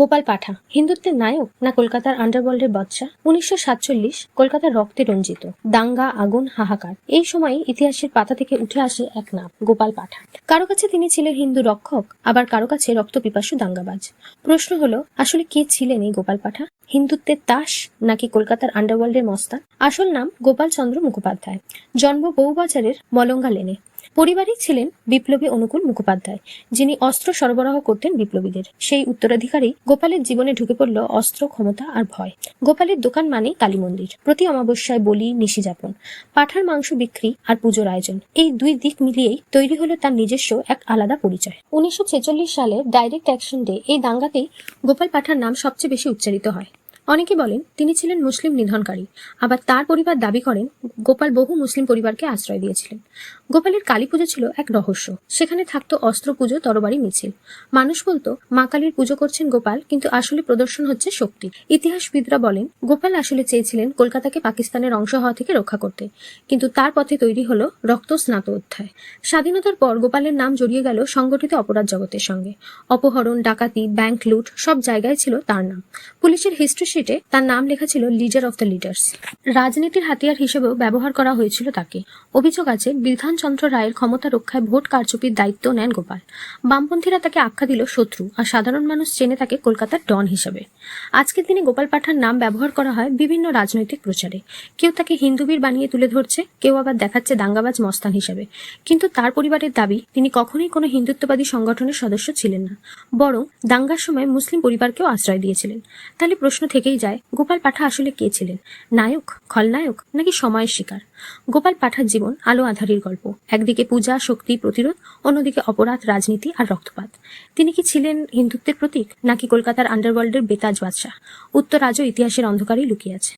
গোপাল পাঠা, হিন্দুত্বের নায়ক না কলকাতার আন্ডারওয়ার্ল্ডের বাচ্চা উনিশশো সাতচল্লিশ, কলকাতার রক্তে রঞ্জিত। দাঙ্গা, আগুন, হাহাকার। এই সময় ইতিহাসের পাতা থেকে উঠে আসে এক নাম, গোপাল পাঠা। কারও কাছে তিনি ছিলেন হিন্দু রক্ষক, আবার কারও কাছে রক্ত পিপাসু দাঙ্গাবাজ। প্রশ্ন হলো, আসলে কে ছিলেন এই গোপাল পাঠা? হিন্দুত্বের তাস নাকি কলকাতার আন্ডারওয়ার্ল্ডের মস্তান? আসল নাম গোপাল চন্দ্র মুখোপাধ্যায়। জন্ম বউবাজারের মলঙ্গা লেনে পরিবারই ছিলেন বিপ্লবী অনুকূল মুখোপাধ্যায়, যিনি অস্ত্র সরবরাহ করতেন বিপ্লবীদের। সেই উত্তরাধিকারী গোপালের জীবনে ঢুকে পড়ল অস্ত্র, ক্ষমতা আর ভয়। গোপালের দোকান মানেই কালী মন্দির। প্রতি অমাবস্যায় বলি, নিশি যাপন, পাঠার মাংস বিক্রি আর পুজোর আয়োজন। এই দুই দিক মিলিয়েই তৈরি হলো তার নিজস্ব এক আলাদা পরিচয়। উনিশশো সালে ডাইরেক্ট অ্যাকশন ডে, এই দাঙ্গাতেই গোপাল পাঠার নাম সবচেয়ে বেশি উচ্চারিত হয়। অনেকে বলেন, তিনি ছিলেন মুসলিম নিধনকারী। আবার তার পরিবার দাবি করেন, গোপাল বহু মুসলিম পরিবারকে আশ্রয় দিয়েছিলেন। গোপালের কালী পুজো ছিল এক রহস্য। সেখানে থাকতো অস্ত্র পুজো, তরবারি, মিছিল। মানুষ বলতো, মা কালীর পুজো করছেন গোপাল, কিন্তু আসলে প্রদর্শন হচ্ছে শক্তি। ইতিহাসবিদরা বলেন, গোপাল আসলে চেয়েছিলেন কলকাতাকে পাকিস্তানের অংশ হওয়া থেকে রক্ষা করতে। কিন্তু তার পথে তৈরি হলো রক্ত স্নাত অধ্যায়। স্বাধীনতার পর গোপালের নাম জড়িয়ে গেল সংগঠিত অপরাধ জগতের সঙ্গে। অপহরণ, ডাকাতি, ব্যাংক লুট সব জায়গায় ছিল তার নাম। পুলিশের হিস্ট্রি শিটে তার নাম লেখা ছিল লিডার অফ দ্য লিডার্স রাজনীতির হাতিয়ার হিসেবেও ব্যবহার করা হয়েছিল তাকে। অভিযোগ আছে, বিধানচন্দ্র রায়ের ক্ষমতা রক্ষায় ভোট কারচুপির দায়িত্ব নেন গোপাল। বামপন্থীরা তাকে আখ্যা দিল শত্রু, আর সাধারণ মানুষ চেনে তাকে কলকাতার ডন হিসেবে। আজকের দিনে গোপাল পাঠার নাম ব্যবহার করা হয় বিভিন্ন রাজনৈতিক প্রচারে। কেউ তাকে হিন্দুবীর বানিয়ে তুলে ধরছে, কেউ আবার দেখাচ্ছে দাঙ্গাবাজ মস্তান হিসেবে। কিন্তু তার পরিবারের দাবি, তিনি কখনোই কোনো হিন্দুত্ববাদী সংগঠনের সদস্য ছিলেন না। বরং দাঙ্গার সময় মুসলিম পরিবারকেও আশ্রয় দিয়েছিলেন। তাহলে প্রশ্ন থেকেই যায়। গোপাল পাঠা আসলে কে ছিলেন? নায়ক, খলনায়ক নাকি সময়ের শিকার? গোপাল পাঠার জীবন আলো আধারির গল্প। একদিকে পূজা, শক্তি, প্রতিরোধ, অন্যদিকে অপরাধ, রাজনীতি আর রক্তপাত। তিনি কি ছিলেন হিন্দুত্বের প্রতীক নাকি কলকাতার আন্ডারওয়ার্ল্ডের বেতাজ বাদশাহ? উত্তর আজও ইতিহাসের অন্ধকারেই লুকিয়ে আছে।